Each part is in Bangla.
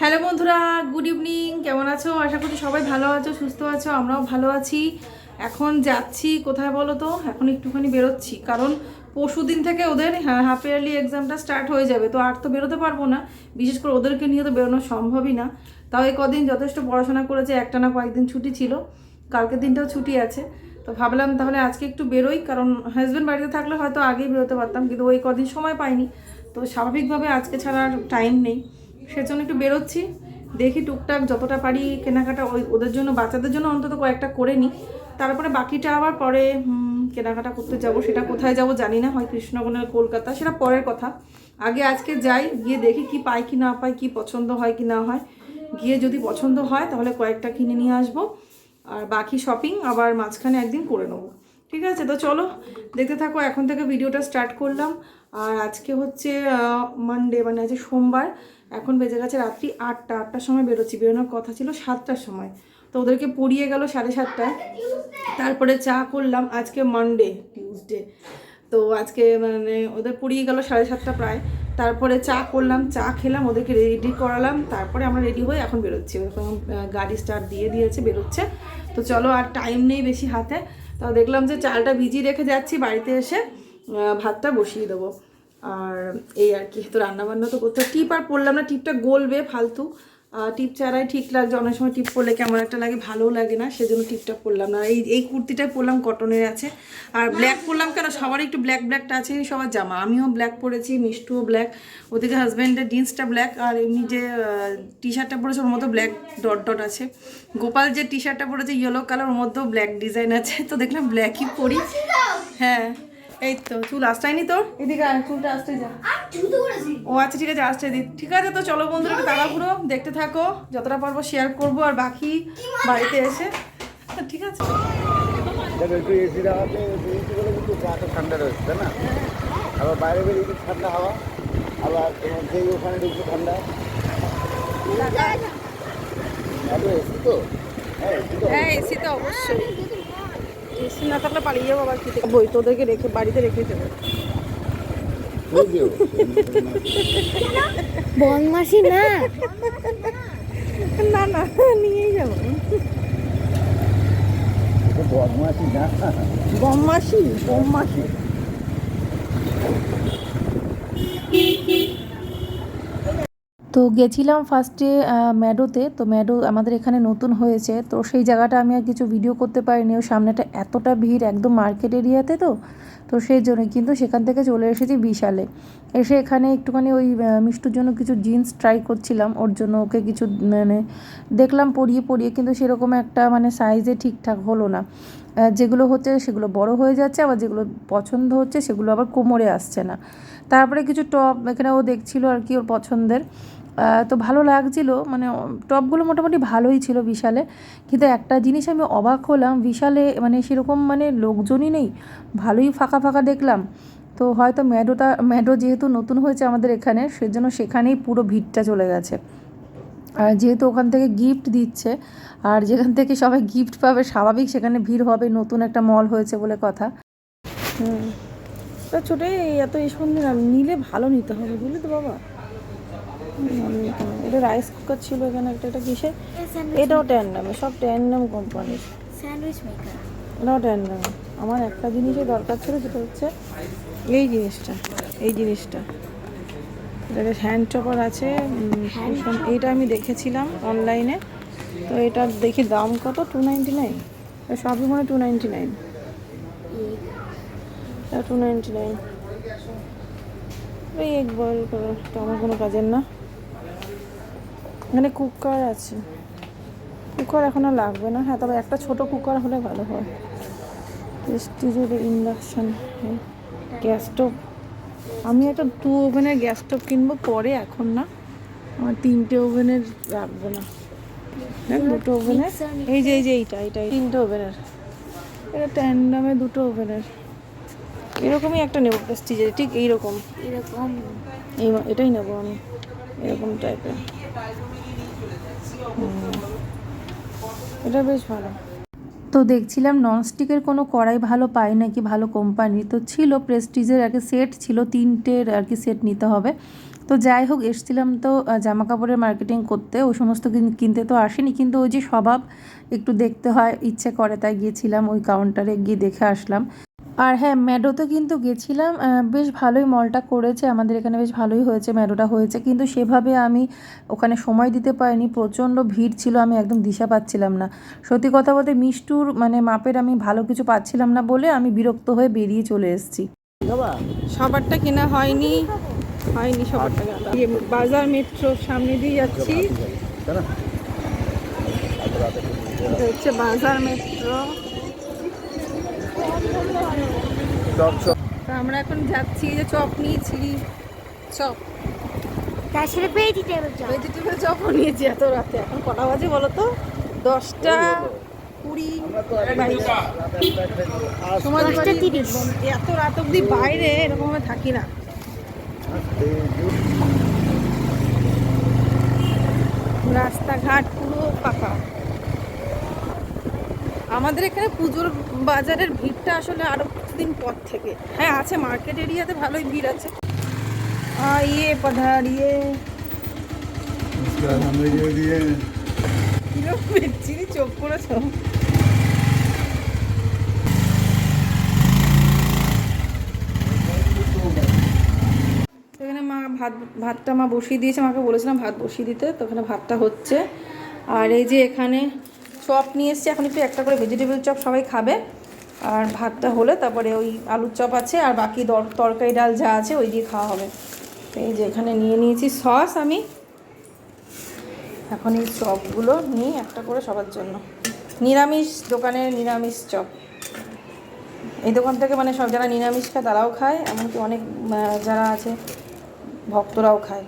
হ্যালো বন্ধুরা, গুড ইভিনিং। কেমন আছো? আশা করি সবাই ভালো আছো, সুস্থ আছো, আমরাও ভালো আছি। এখন যাচ্ছি, কোথায় বলো তো? এখন একটুখানি বেরোচ্ছি, কারণ পরশু দিন থেকে ওদের হ্যাঁ হাফ ইয়ারলি এক্সামটা স্টার্ট হয়ে যাবে, তো আর তো বেরোতে পারব না। বিশেষ করে ওদেরকে নিয়ে তো বেরোনো সম্ভবই না। তাও এই কদিন যথেষ্ট পড়াশোনা করেছে, একটা না কয়েকদিন ছুটি ছিল কালকের দিনটাও ছুটি আছে। তো ভাবলাম তাহলে আজকে একটু বেরোই, কারণ হাজব্যান্ড বাড়িতে থাকলে হয়তো আগেই বেরোতে পারতাম, কিন্তু ওই কদিন সময় পাইনি। তো স্বাভাবিকভাবে আজকে ছাড়া আর টাইম নেই। সেজন্য একটু বেরোচ্ছি। দেখি টুকটাক যতটা পারি কেনাকাটা ওই ওদের জন্য, বাচ্চাদের জন্য অন্তত কয়েকটা করে নিই। তারপরে বাকিটা আবার পরে কেনাকাটা করতে যাব। সেটা কোথায় যাব জানি না, হয় কৃষ্ণগণের কলকাতা, সেটা পরের কথা। আগে আজকে যাই, গিয়ে দেখি কি পাই কি না পাই, কি পছন্দ হয় কি না হয়। গিয়ে যদি পছন্দ হয়, তাহলে কয়েকটা কিনে নিয়ে আসব। আর বাকি শপিং আবার মাঝখানে একদিন করে নেব। ঠিক আছে? তো চলো, দেখতে থাকো, এখন থেকে ভিডিওটা স্টার্ট করলাম। আর আজকে হচ্ছে মানডে মানে আজকে সোমবার। এখন বেজে গেছে রাত্রি আটটা, আটটার সময় বেরোচ্ছি। বেরোনোর কথা ছিল সাতটার সময়। তো ওদেরকে পড়িয়ে গেল সাড়ে সাতটায়। তারপরে চা করলাম, আজকে মানডে টিউসডে তো আজকে মানে ওদের পড়িয়ে গেল সাড়ে সাতটা প্রায়। তারপরে চা করলাম, চা খেলাম, ওদেরকে রেডি করালাম। তারপরে আমরা রেডি হয়ে এখন বেরোচ্ছি। ওরকম গাড়ি স্টার্ট দিয়ে দিয়েছে, বেরোচ্ছে। তো চলো আর টাইম নেই বেশি হাতে। তো দেখলাম যে চালটা ভিজিয়ে রেখে যাচ্ছি, বাড়িতে এসে ভাতটা বসিয়ে দেবো। আর এই আর কি, তো রান্নাবান্না তো করতে টিপ আর পরলাম না, টিপটা গলবে ফালতু। টিপ ছাড়াই ঠিক লাগছে, অনেক সময় টিপ পরলে কেমন একটা লাগে, ভালোও লাগে না, সেজন্য টিপটা পরলাম না। এই এই কুর্তিটাই পরলাম কটনের আছে। আর ব্ল্যাক পরলাম কেন? সবার একটু ব্ল্যাক ব্ল্যাকটা আছে, সবার জামা। আমিও ব্ল্যাক পরেছি, মিষ্টুও ব্ল্যাক ওদিকে হাজব্যান্ডের জিন্সটা ব্ল্যাক আর এমনি যে টি শার্টটা পরেছে, ওর মধ্যে ব্ল্যাক ডট ডট আছে। গোপাল যে টি শার্টটা পরেছে ইয়েলো কালার ওর মধ্যেও ব্ল্যাক ডিজাইন আছে, তো দেখলাম ব্ল্যাকই পরি। হ্যাঁ। এই তো চুল আসটাইনি তোর? এদিকে চুলটা আসতে যা। ও আচ্ছা ঠিক আছে আসতে দি। ঠিক আছে তো চলো বন্ধুরা একটু তাড়াহুড়ো দেখতে থাকো। যতটা পারব শেয়ার করব আর বাকি বাড়িতে এসে। ঠিক আছে। একটু এসি দেওয়াতে এসি গুলো কিন্তু গাটা ঠান্ডা রয়েছে তাই না? আবার বাইরে বেরিয়ে একটু ঠান্ডা হাওয়া আবার তোমার যেই ওখানে একটু ঠান্ডা। এসি তো? হ্যাঁ এসি তো হ্যাঁ এসি তো অবশ্যই। এসি না থাকলে পালিয়ে যাব আবার খেতে। বই তোদেরকে রেখে বাড়িতে রেখে দেবো। বদমাসি না। না না নিয়েই যাব। বদমাসি না। বম্মাসি বম্মাসি তো গেছিলাম ফার্স্টে ম্যাডোতে তো ম্যাডো আমাদের এখানে নতুন হয়েছে। তো সেই জায়গাটা আমি আর কিছু ভিডিও করতে পারিনি। ও সামনেটা এতটা ভিড় একদম মার্কেট এরিয়াতে তো? তো সেই জন্য কিন্তু সেখান থেকে চলে এসেছি বিশালে। এসে এখানে একটুখানি ওই মিষ্টুর জন্য কিছু জিন্স ট্রাই করছিলাম। ওর জন্য ওকে কিছু মানে দেখলাম পরিয়ে পরিয়ে। কিন্তু সেরকম একটা মানে সাইজে ঠিকঠাক হলো না। যেগুলো হচ্ছে সেগুলো বড় হয়ে যাচ্ছে। আবার যেগুলো পছন্দ হচ্ছে সেগুলো আবার কোমরে আসছে না। তারপরে কিছু টপ এখানে ও দেখছিল আর কি ওর পছন্দের। তো ভালো লাগছিল। মানে টপগুলো মোটামুটি ভালোই ছিল বিশালে। কিন্তু একটা জিনিস আমি অবাক হলাম, বিশালে মানে সেরকম মানে লোকজনই নেই। ভালোই ফাঁকা ফাঁকা দেখলাম। তো হয়তো ম্যাডোটা, ম্যাডো যেহেতু নতুন হয়েছে আমাদের এখানে, সেজন্য সেখানেই পুরো ভিড়টা চলে গেছে। আর যেহেতু ওখান থেকে গিফট দিচ্ছে, আর যেখান থেকে সবাই গিফট পাবে, স্বাভাবিক সেখানে ভিড় হবে, নতুন একটা মল হয়েছে বলে কথা। হুম। ছোটো, এত এই সন্ধে না নিলে ভালো নিতে হবে, বুঝলি তো বাবা। এটা রাইস কুকার ছিল এখানে একটা এটা কিসে এটাও ট্যান্ডামে সব ট্যান্ডাম কোম্পানির স্যান্ডউইচ মেকার এটাও ট্যান্ডাম আমার একটা জিনিসই দরকার ছিল সেটা হচ্ছে এই জিনিসটা এই জিনিসটা। এটাকে হ্যান্ড চপার আছে এইটা আমি দেখেছিলাম অনলাইনে তো এটার দেখি দাম কত? টু নাইনটি নাইন সবই মনে two ninety nine two ninety nine এই এক বয়েল করো তো আমার কোনো কাজের না। এখানে কুকার আছে। কুকার এখন আর লাগবে না। হ্যাঁ তবে একটা ছোট কুকার হলে ভালো হয়। প্রেস্টিজের ইন্ডাকশান গ্যাস স্টোভ। আমি একটা দু ওভেনের গ্যাস স্টোভ কিনবো পরে এখন না। আমার তিনটে ওভেনের রাখব না। দুটো ওভেনের। এই যে এই যে এইটা এইটা তিনটে ওভেনের। এটা ট্যান্ডামে দুটো ওভেনের। এরকমই একটা নেব প্রেস্টিজের ঠিক এইরকম। এরকম এই এটাই নেব আমি। এরকম টাইপের এটা বেশ ভালো। তো দেখছিলাম ননস্টিকের কোনো কড়াই ভালো পাই নাকি ভালো কোম্পানি তো ছিল প্রেস্টিজের আর কি সেট ছিল, তিনটের আর কি সেট নিতে হবে। তো যাই হোক, এসছিলাম তো জামা কাপড়ের মার্কেটিং করতে। ওই সমস্ত কিনতে তো আসেনি, কিন্তু ওই যে স্বভাব একটু দেখতে হয়, ইচ্ছে করে, তাই গিয়েছিলাম ওই কাউন্টারে গিয়ে দেখে আসলাম। আর হ্যাঁ ম্যাডোতে কিন্তু গেছিলাম বেশ ভালোই মলটা করেছে আমাদের এখানে বেশ ভালোই হয়েছে ম্যাডোটা হয়েছে কিন্তু সেভাবে আমি ওখানে সময় দিতে পারিনি প্রচণ্ড ভিড় ছিল আমি একদম দিশা পাচ্ছিলাম না। সত্যি কথা বলতে মিষ্টুর মানে মাপের আমি ভালো কিছু পাচ্ছিলাম না বলে আমি বিরক্ত হয়ে বেরিয়ে চলে এসেছি। সবারটা কেনা হয়নি হয়নি সবারটা ইয়ে, বাজার মেট্রোর সামনে দিয়ে যাচ্ছি। হচ্ছে বাজার মেট্রো। Chop chop. তো আমরা এখন যাচ্ছি যে চপ নিয়েছি। চপ। তার সাথে ভেজিটেবল চপ। ভেজিটেবল চপও নিয়েছি এত রাতে। এখন কটা বাজে বলো তো? দশটা কুড়ি সময়। এত রাত অবধি বাইরে থাকি না। রাস্তাঘাট পুরো ফাঁকা। আমাদের এখানে পুজোর বাজারের ভিড়টা আসলে আরও কিছুদিন পর থেকে। হ্যাঁ আছে মার্কেট এরিয়াতে ভালোই ভিড় আছে। ইয়ে পধারিয়ে ইয়ে। চিনি চোখ করেছ সেখানে মা ভাত ভাতটা মা বসিয়ে দিয়েছে মাকে বলেছিলাম ভাত বসিয়ে দিতে তো ওখানে ভাতটা হচ্ছে। আর এই যে এখানে চপ নিয়ে এসছে। এখন একটু একটা করে ভেজিটেবল চপ সবাই খাবে। আর ভাতটা হলে তারপরে ওই আলুর চপ আছে, আর বাকি তরকারি ডাল যা আছে ওই দিয়ে খাওয়া হবে। এই যে এখানে নিয়ে নিয়েছি সস আমি। এখন এই চপগুলো নিই একটা করে সবার জন্য। নিরামিষ দোকানের নিরামিষ চপ। এই দোকান থেকে মানে সব যারা নিরামিষ খায় তারাও খায়, এমনকি অনেক যারা আছে ভক্তরাও খায়।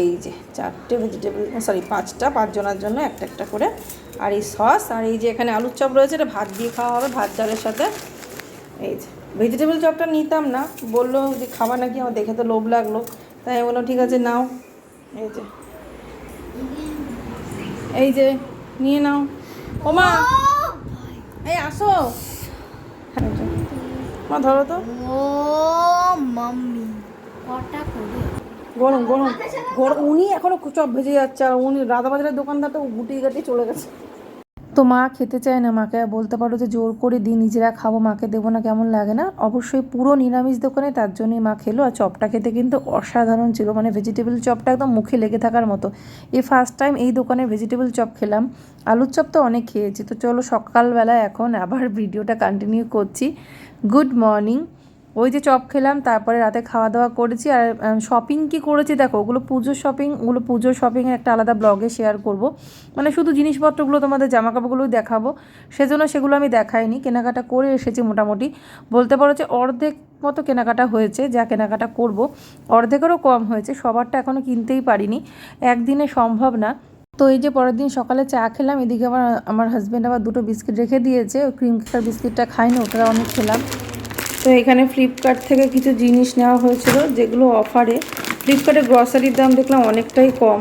এই যে চারটে ভেজিটেবল সরি পাঁচটা, পাঁচজনের জন্য একটা একটা করে। আর এই সস আর এই যে এখানে আলুর চপ রয়েছে, এটা ভাত দিয়ে খাওয়া হবে, ভাত, ডালের সাথে। এই যে ভেজিটেবল চপটা নিতাম না, বলল যে খাবার নাকি, আমার দেখে তো লোভ লাগল। তাই আমি বললাম, ঠিক আছে, নাও। এই যে। এই যে, নিয়ে নাও। ওমা! এই, আসো। এই মা, ধরো তো ও মাম্মি কটা করে গরম গরম গরম। উনি এখনও চপ ভেজে যাচ্ছে আর উনি রাধাবাজারের দোকানদার তো গুটিয়ে গাটিয়ে চলে গেছে। তো মা খেতে চায় না, মাকে বলতে পারো যে জোর করে দিই, নিজেরা খাব, মাকে দেবো না কেমন লাগে না। অবশ্যই পুরো নিরামিষ দোকানে তার জন্যই মা খেলো আর চপটা খেতে কিন্তু অসাধারণ ছিল। মানে ভেজিটেবল চপটা একদম মুখে লেগে থাকার মতো। এই ফার্স্ট টাইম এই দোকানে ভেজিটেবল চপ খেলাম। আলুর চপ তো অনেক খেয়েছি। তো চলো সকালবেলা এখন আবার ভিডিওটা কন্টিনিউ করছি। গুড মর্নিং ওই যে চপ খেলাম, তারপরে রাতে খাওয়া দাওয়া করেছি আর শপিং কি করেছি দেখো, ওগুলো পুজোর শপিং ওগুলো পুজোর শপিংয়ের একটা আলাদা ব্লগে শেয়ার করব। মানে শুধু জিনিসপত্রগুলো তোমাদের জামা কাপড়গুলোই দেখাবো, সেজন্য সেগুলো আমি দেখাইনি, কেনাকাটা করে এসেছি মোটামুটি। বলতে পারো যে অর্ধেক মতো কেনাকাটা হয়েছে, যা কেনাকাটা করব। অর্ধেকেরও কম হয়েছে, সবারটা এখনও কিনতেই পারিনি, একদিনে সম্ভব না। তো এই যে পরের দিন সকালে চা খেলাম, এদিকে আমার আমার হাজব্যান্ড আবার দুটো বিস্কিট রেখে দিয়েছে ক্রিম কেকার বিস্কিটটা খাইনি ওটা আমি খেলাম। তো এখানে ফ্লিপকার্ট থেকে কিছু জিনিস নেওয়া হয়েছিল, যেগুলো অফারে ফ্লিপকার্টে গ্রসারির দাম দেখলাম অনেকটাই কম,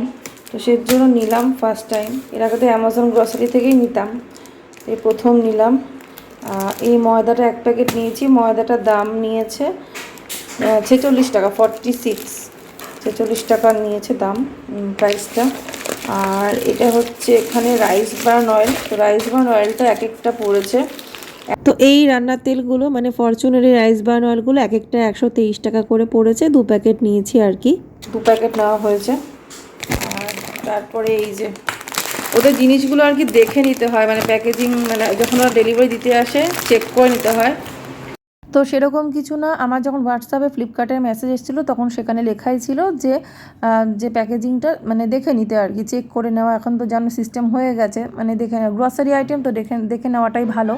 তো সের জন্য নিলাম ফার্স্ট টাইম এর আগে তো অ্যামাজন গ্রসারি থেকেই নিতাম, এই প্রথম নিলাম। এই ময়দাটা এক প্যাকেট নিয়েছি, ময়দাটার দাম নিয়েছে ছেচল্লিশ টাকা ফর্টি সিক্স ছেচল্লিশ টাকা নিয়েছে দাম প্রাইসটা আর এটা হচ্ছে এখানে রাইস বার্ন অয়েল তো রাইস বার্ন অয়েলটা এক একটা পড়েছে। তো এই রান্নার তেলগুলো মানে ফরচুনের এই রাইস বার্ন অয়েলগুলো এক একটা একশো তেইশ টাকা করে পড়েছে দু প্যাকেট নিয়েছি আর কি। দু প্যাকেট নেওয়া হয়েছে। আর তারপরে এই যে ওদের জিনিসগুলো আর কি দেখে নিতে হয় মানে প্যাকেজিং মানে যখন ওরা ডেলিভারি দিতে আসে চেক করে নিতে হয়। তো সেরকম কিছু না আমার যখন হোয়াটসঅ্যাপে ফ্লিপকার্টের মেসেজ এসেছিল তখন সেখানে লেখাই ছিল যে যে প্যাকেজিংটা মানে দেখে নিতে আর কি চেক করে নেওয়া এখন তো যেন সিস্টেম হয়ে গেছে মানে দেখে গ্রসারি আইটেম তো দেখে দেখে নেওয়াটাই ভালো।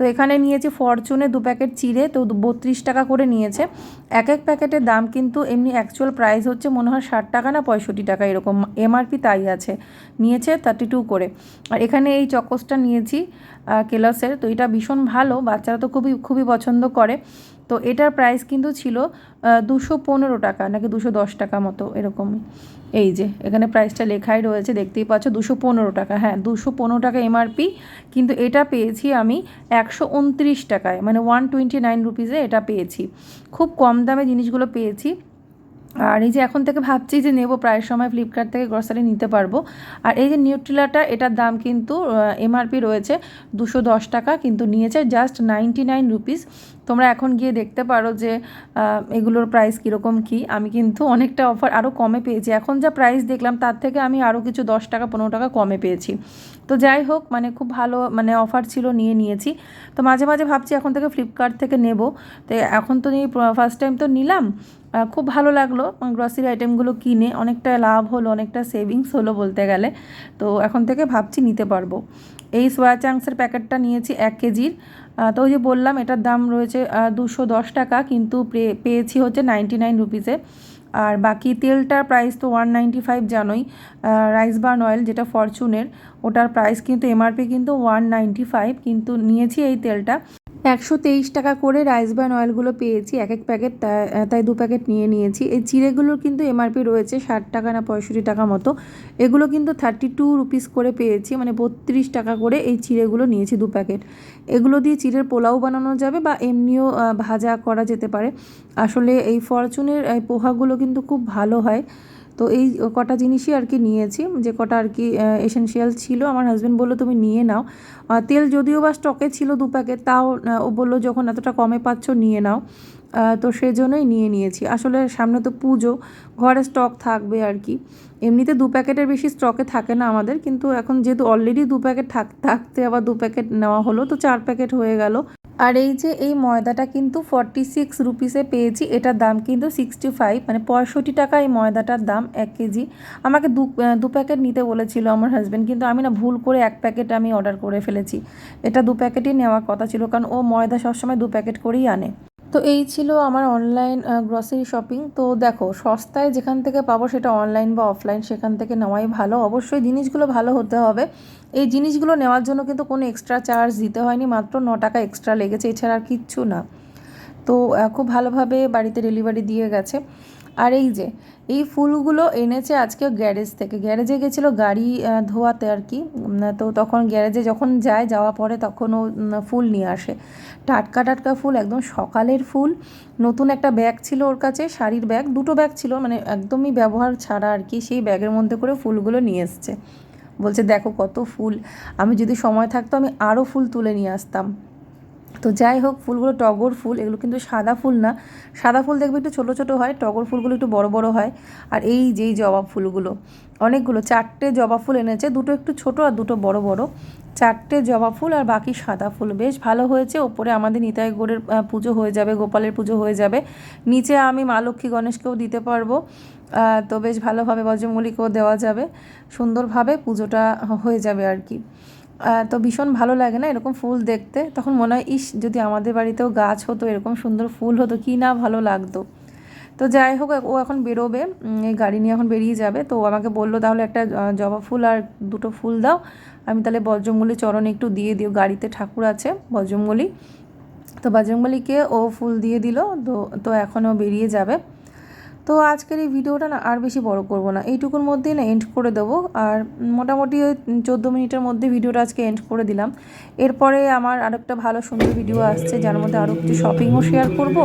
তো এখানে নিয়েছি ফরচুনে দু প্যাকেট চিড়ে, তো বত্রিশ টাকা করে নিয়েছে। এক এক প্যাকেটের দাম কিন্তু এমনি অ্যাকচুয়াল প্রাইস হচ্ছে, মনে হয় ষাট টাকা না পঁয়ষট্টি টাকা এরকম এমআরপি তাই আছে। নিয়েছে থার্টি টু করে। আর এখানে এই চকোসটা নিয়েছি কেলসের, তো এটা ভীষণ ভালো, বাচ্চারা তো খুবই খুবই পছন্দ করে। তো এটার প্রাইস কিন্তু ছিল দুশো পনেরো টাকা নাকি দুশো দশ টাকা মতো এরকমই এই যে, এখানে প্রাইসটা লেখাই রয়েছে, দেখতেই পাচ্ছ, দুশো পনেরো টাকা। হ্যাঁ দুশো পনেরো টাকা এমআরপি কিন্তু এটা পেয়েছি আমি একশো উনত্রিশ টাকায় মানে ওয়ান টোয়েন্টি নাইন রুপিসে এটা পেয়েছি। খুব কম দামে জিনিসগুলো পেয়েছি। আর এই যে এখন থেকে ভাবছি যে নেব, প্রায় সময় ফ্লিপকার্ট থেকে গ্রসারি নিতে পারব। আর এই যে নিউট্রিলাটা এটার দাম কিন্তু এমআরপি রয়েছে দুশো দশ টাকা, কিন্তু নিয়েছে জাস্ট নাইনটি নাইন রুপিস তোমরা এখন গিয়ে দেখতে পারো যে এগুলোর প্রাইস কীরকম কী। আমি কিন্তু অনেকটা অফার আরও কমে পেয়েছি। এখন যা প্রাইস দেখলাম, তার থেকে আমি আরও কিছু দশ টাকা, পনেরো টাকা কমে পেয়েছি। তো যাই হোক মানে খুব ভালো মানে অফার ছিল, নিয়ে নিয়েছি। তো মাঝে মাঝে ভাবছি এখন থেকে ফ্লিপকার্ট থেকে নেব। তো এখন তো নিয়ে ফার্স্ট টাইম তো নিলাম। খুব ভালো লাগল গ্রসারি আইটেমগুলো কিনে। অনেকটা লাভ হলো, অনেকটা সেভিংস হলো বলতে গেলে। তো এখন থেকে ভাবছি নিতে পারব। এই সোয়া চাংসের প্যাকেটটা নিয়েছি এক কেজির। তো ওই যে বললাম, এটার দাম রয়েছে দুশো দশ টাকা, কিন্তু পেয়েছি হচ্ছে নাইনটি নাইন রুপিসে আর বাকি তেলটার প্রাইস তো ওয়ান নাইনটি ফাইভ জানোই রাইস বার্ন অয়েল যেটা ফরচুনের ওটার প্রাইস কিন্তু এমআরপি কিন্তু ওয়ান নাইনটি ফাইভ কিন্তু নিয়েছি এই তেলটা। একশো তেইশ টাকা করে রাইস ব্রান অয়েলগুলো পেয়েছি এক এক প্যাকেট তাই তাই দু প্যাকেট নিয়ে নিয়েছি। এই চিড়েগুলোর কিন্তু এমআরপি রয়েছে ষাট টাকা না পঁয়ষট্টি টাকা মতো। এগুলো কিন্তু থার্টি টু রুপিস করে পেয়েছি মানে বত্রিশ টাকা করে এই চিড়েগুলো নিয়েছি দু প্যাকেট। এগুলো দিয়ে চিড়ের পোলাও বানানো যাবে বা এমনিও ভাজা করা যেতে পারে। আসলে এই ফরচুনের, এই পোহাগুলো কিন্তু খুব ভালো হয়। তো এই কটা জিনিসই আর কি নিয়েছি, যে কটা আর কি এসেনশিয়াল ছিল। আমার হাজব্যান্ড বলল, তুমি নিয়ে নাও। তেল যদিও বা স্টকে ছিল দু প্যাকেট, তাও ও বলল, যখন এতটা কমে পাচ্ছ, নিয়ে নাও। তো সেই জন্যই নিয়ে নিয়েছি। আসলে সামনে তো পুজো, ঘরে স্টক থাকবে আর কি। এমনিতে দু প্যাকেটের বেশি স্টকে থাকে না আমাদের, কিন্তু এখন যেহেতু অলরেডি দু প্যাকেট থাক, থাকতে আবার দু প্যাকেট নেওয়া হলো, তো চার প্যাকেট হয়ে গেল। আর এই যে এই ময়দাটা কিন্তু ফর্টি সিক্স রুপিসে পেয়েছি, এটার দাম কিন্তু সিক্সটি ফাইভ মানে পঁয়ষট্টি টাকা এই ময়দাটার দাম এক কেজি। আমাকে দু দু প্যাকেট নিতে বলেছিল আমার হাজব্যান্ড কিন্তু আমি না ভুল করে এক প্যাকেট আমি অর্ডার করে ফেলেছি। এটা দু প্যাকেটই নেওয়ার কথা ছিল, কারণ ও ময়দা সবসময় দু প্যাকেট করেই আনে। তো এই ছিল আমার অনলাইন গ্রসারি শপিং তো দেখো, সস্তায় যেখান থেকে পাবো সেটা অনলাইন বা অফলাইন সেখান থেকে নেওয়াই ভালো। অবশ্যই জিনিসগুলো ভালো হতে হবে। এই জিনিসগুলো নেওয়ার জন্য কিন্তু কোনো এক্সট্রা চার্জ দিতে হয়নি, মাত্র ন টাকা এক্সট্রা লেগেছে, এছাড়া আর কিচ্ছু না। তো খুব ভালোভাবে বাড়িতে ডেলিভারি দিয়ে গেছে। আর এই যে, এই ফুলগুলো এনেছে আজকে গ্যারেজ থেকে। গ্যারেজে গেছিল গাড়ি ধোয়াতে আর কি। তো তখন গ্যারেজে যখন যায় যাওয়া পরে তখন ও ফুল নিয়ে আসে। টাটকা টাটকা ফুল, একদম সকালের ফুল। নতুন একটা ব্যাগ ছিল ওর কাছে, শাড়ির ব্যাগ। দুটো ব্যাগ ছিল মানে একদমই ব্যবহার ছাড়া আর কি, সেই ব্যাগের মধ্যে করে ফুলগুলো নিয়ে এসছে। বলছে, দেখো কত ফুল। আমি যদি সময় থাকতো, আমি আরও ফুল তুলে নিয়ে আসতাম। তো যাই হোক, ফুলগুলো টগর ফুল, এগুলো কিন্তু সাদা ফুল না। সাদা ফুল দেখবে একটু ছোটো ছোটো হয়, টগর ফুলগুলো একটু বড় বড় হয়। আর এই যেই জবা ফুলগুলো, অনেকগুলো, চারটে জবা ফুল এনেছে, দুটো একটু ছোট আর দুটো বড় বড়। চারটে জবা ফুল আর বাকি সাদা ফুল। বেশ ভালো হয়েছে, ওপরে আমাদের নিতাই গোড়ের পুজো হয়ে যাবে, গোপালের পুজো হয়ে যাবে। নিচে আমি মা লক্ষ্মী গণেশকেও দিতে পারব। তো বেশ ভালোভাবে বজ্রমল্লিকেও দেওয়া যাবে। সুন্দরভাবে পুজোটা হয়ে যাবে আর কি। তো ভীষণ ভালো লাগে না এরকম ফুল দেখতে। তখন মনে হয়, ইস, যদি আমাদের বাড়িতেও গাছ হতো, এরকম সুন্দর ফুল হতো, কি না ভালো লাগতো। তো যাই হোক, ও এখন বেরোবে এই গাড়ি নিয়ে এখন বেরিয়ে যাবে। তো আমাকে বলল, তাহলে একটা জবা ফুল আর দুটো ফুল দাও। আমি তাহলে বজ্রমূলি চরণে একটু দিয়ে দিও। গাড়িতে ঠাকুর আছে বজ্রমূলি তো বজরংবলীকে ও ফুল দিয়ে দিল। তো তো এখন ও বেরিয়ে যাবে। তো আজকের এই ভিডিওটা না আর বেশি বড় করব না। এইটুকুর মধ্যেই না এন্ড করে দেবো। আর মোটামুটি ওই চোদ্দ মিনিটের মধ্যে ভিডিওটা আজকে এন্ড করে দিলাম। এরপরে আমার আরেকটা ভালো সুন্দর ভিডিও আসছে, যার মধ্যে আরও কিছু শপিংও শেয়ার করব।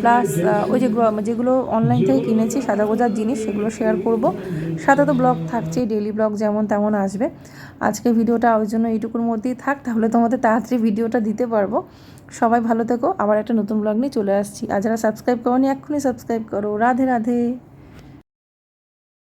প্লাস ওই যে যেগুলো অনলাইন থেকে কিনেছি, সাদা গোজার জিনিস, সেগুলো শেয়ার করব। সাথে তো ব্লগ থাকছেই ডেলি ব্লগ যেমন তেমন আসবে। আজকে ভিডিওটা ওই জন্য এইটুকুর মধ্যেই থাক, তাহলে তোমাদের তাড়াতাড়ি ভিডিওটা দিতে পারব। সবাই ভালো থেকো। আবার একটা নতুন ব্লগ নিয়ে চলে আসছি। আর যারা সাবস্ক্রাইব করো এক্ষুনি সাবস্ক্রাইব করো। রাধে রাধে।